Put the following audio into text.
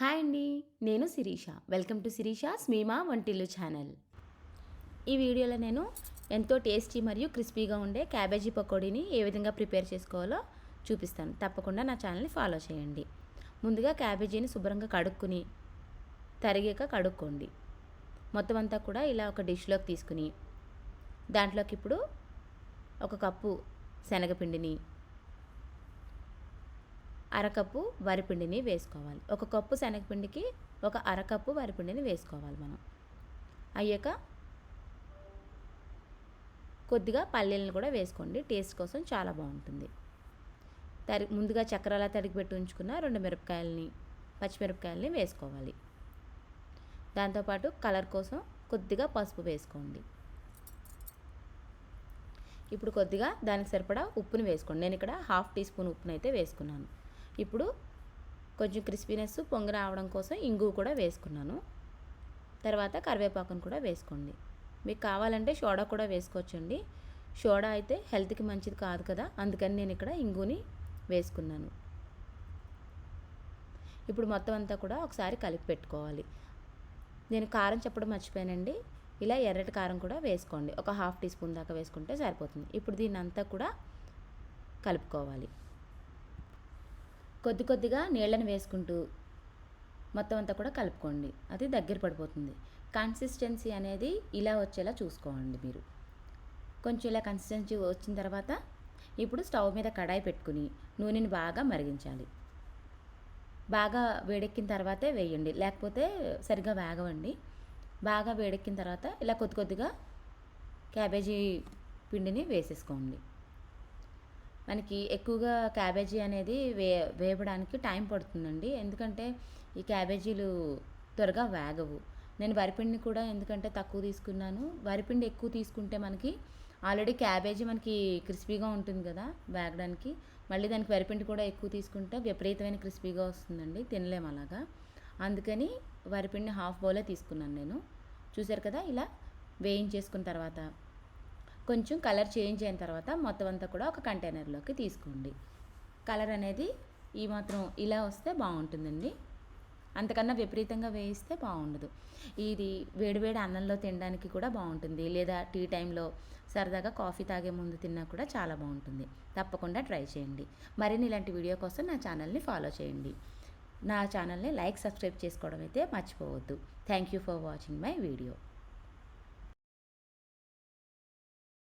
Hi అండి నేను Sirisha. Welcome to Shirisha స్మీమా వంటిల్లు ఛానల్. ఈ వీడియోలో నేను ఎంతో టేస్టీ మరియు క్రిస్పీగా ఉండే క్యాబేజీ పకోడీని ఏ విధంగా ప్రిపేర్ చేసుకోవాలో చూపిస్తాను. తప్పకుండా నా ఛానల్ని ఫాలో చేయండి. ముందుగా క్యాబేజీని శుభ్రంగా కడుక్కుని తరిగాక కడుక్కోండి. మొత్తం అంతా కూడా ఇలా ఒక డిష్లోకి తీసుకుని దాంట్లోకి ఇప్పుడు ఒక కప్పు శనగపిండిని అరకప్పు వరిపిండిని వేసుకోవాలి. ఒక కప్పు శనగపిండికి ఒక అరకప్పు వరిపిండిని వేసుకోవాలి మనం. అయ్యాక కొద్దిగా పల్లీలను కూడా వేసుకోండి. టేస్ట్ కోసం చాలా బాగుంటుంది. తరి ముందుగా చక్రాల తడికి పెట్టి ఉంచుకున్న రెండు మిరపకాయలని పచ్చిమిరపకాయలని వేసుకోవాలి. దాంతోపాటు కలర్ కోసం కొద్దిగా పసుపు వేసుకోండి. ఇప్పుడు కొద్దిగా దానికి సరిపడా ఉప్పుని వేసుకోండి. నేను ఇక్కడ హాఫ్ టీ స్పూన్ ఉప్పునైతే వేసుకున్నాను. ఇప్పుడు కొంచెం క్రిస్పీనెస్ పొంగి రావడం కోసం ఇంగు కూడా వేసుకున్నాను. తర్వాత కరివేపాకును కూడా వేసుకోండి. మీకు కావాలంటే సోడా కూడా వేసుకోవచ్చండి. సోడా అయితే హెల్త్కి మంచిది కాదు కదా అందుకని నేను ఇక్కడ ఇంగుని వేసుకున్నాను. ఇప్పుడు మొత్తం అంతా కూడా ఒకసారి కలిపి పెట్టుకోవాలి. నేను కారం చెప్పడం మర్చిపోయానండి. ఇలా ఎర్రటి కారం కూడా వేసుకోండి. ఒక హాఫ్ టీ స్పూన్ దాకా వేసుకుంటే సరిపోతుంది. ఇప్పుడు దీన్ని అంతా కూడా కలుపుకోవాలి. కొద్ది కొద్దిగా నీళ్ళని వేసుకుంటూ మొత్తం అంతా కూడా కలుపుకోండి. అది దగ్గర పడిపోతుంది. కన్సిస్టెన్సీ అనేది ఇలా వచ్చేలా చూసుకోండి మీరు. కొంచెం ఇలా కన్సిస్టెన్సీ వచ్చిన తర్వాత ఇప్పుడు స్టవ్ మీద కడాయి పెట్టుకుని నూనెని బాగా మరిగించాలి. బాగా వేడెక్కిన తర్వాతే వేయండి. లేకపోతే సరిగ్గా వేగవండి. బాగా వేడెక్కిన తర్వాత ఇలా కొద్ది కొద్దిగా క్యాబేజీ పిండిని వేసేసుకోండి. మనకి ఎక్కువగా క్యాబేజీ అనేది వే వేపడానికి టైం పడుతుందండి. ఎందుకంటే ఈ క్యాబేజీలు త్వరగా వేగవు. నేను వరిపిండిని కూడా ఎందుకంటే తక్కువ తీసుకున్నాను. వరిపిండి ఎక్కువ తీసుకుంటే మనకి ఆల్రెడీ క్యాబేజీ మనకి క్రిస్పీగా ఉంటుంది కదా వేగడానికి. మళ్ళీ దానికి వరిపిండి కూడా ఎక్కువ తీసుకుంటే విపరీతమైన క్రిస్పీగా వస్తుందండి. తినలేము అలాగా. అందుకని వరిపిండిని హాఫ్ బౌలే తీసుకున్నాను నేను. చూశారు కదా? ఇలా వేయించేసుకున్న తర్వాత కొంచెం కలర్ చేంజ్ అయిన తర్వాత మొత్తం అంతా కూడా ఒక కంటైనర్లోకి తీసుకోండి. కలర్ అనేది ఈ మాత్రం ఇలా వస్తే బాగుంటుందండి. అంతకన్నా విపరీతంగా వేయిస్తే బాగుండదు. ఇది వేడివేడి అన్నంలో తినడానికి కూడా బాగుంటుంది. లేదా టీ టైంలో సరదాగా కాఫీ తాగే ముందు తిన్నా కూడా చాలా బాగుంటుంది. తప్పకుండా ట్రై చేయండి. మరిన్ని ఇలాంటి వీడియో కోసం నా ఛానల్ని ఫాలో చేయండి. నా ఛానల్ని లైక్ సబ్స్క్రైబ్ చేసుకోవడం అయితే మర్చిపోవద్దు. Thank you for watching my video.